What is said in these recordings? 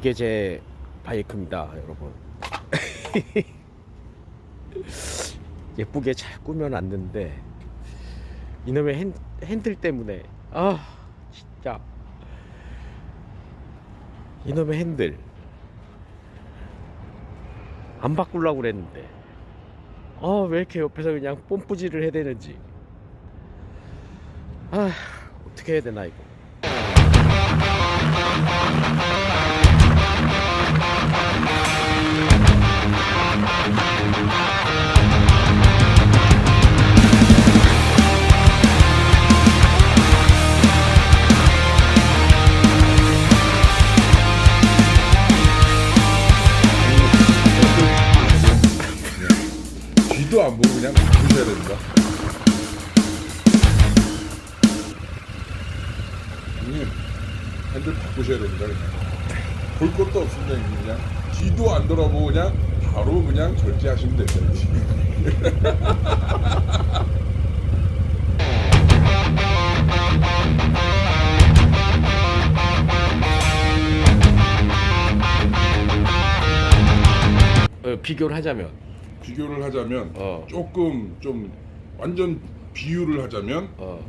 이게 제 바이크입니다, 여러분. 예쁘게 잘 꾸며놨는데 이놈의 핸, 핸들 때문에. 아 진짜. 이놈의 핸들. 안 바꾸려고 그랬는데. 아왜 이렇게 옆에서 그냥 뽐뿌질을 해야 되는지. 아 어떻게 해야 되나 이거 안 보고 그냥 바꾸셔야 됩니다. 형님, 핸들 바꾸셔야 됩니다. 볼 것도 없습니다. 형님. 그냥 뒤도 안 돌아보고 그냥 바로 그냥 절제하시면 됩니다. 어, 비교를 하자면 비교를 하자면 어. 조금 좀 완전 비유를 하자면 어,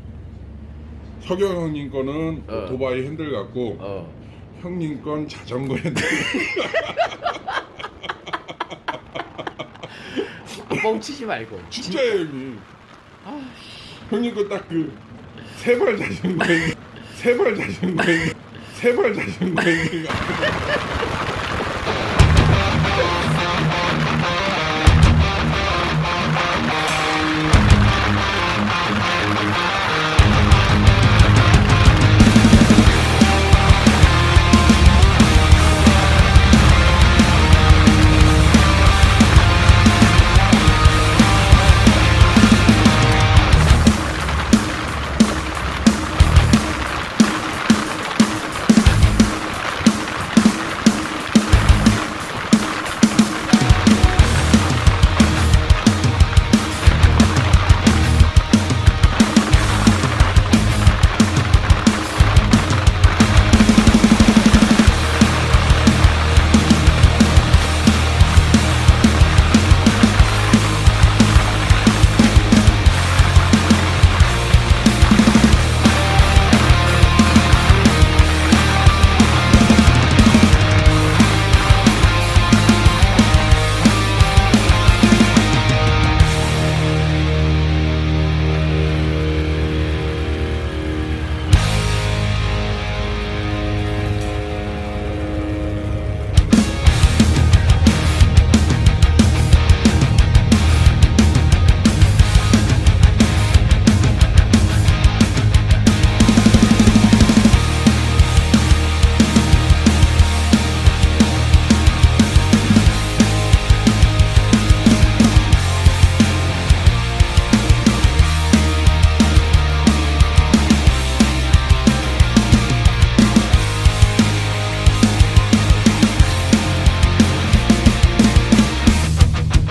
석영 형님 거는 어. 오토바이 핸들 같고 어. 형님 건 자전거 핸들. 뻥치지 말고 진짜예요 형님. 형님 거 딱 그 세발 자전거. 세발 자전거. 세발 자전거.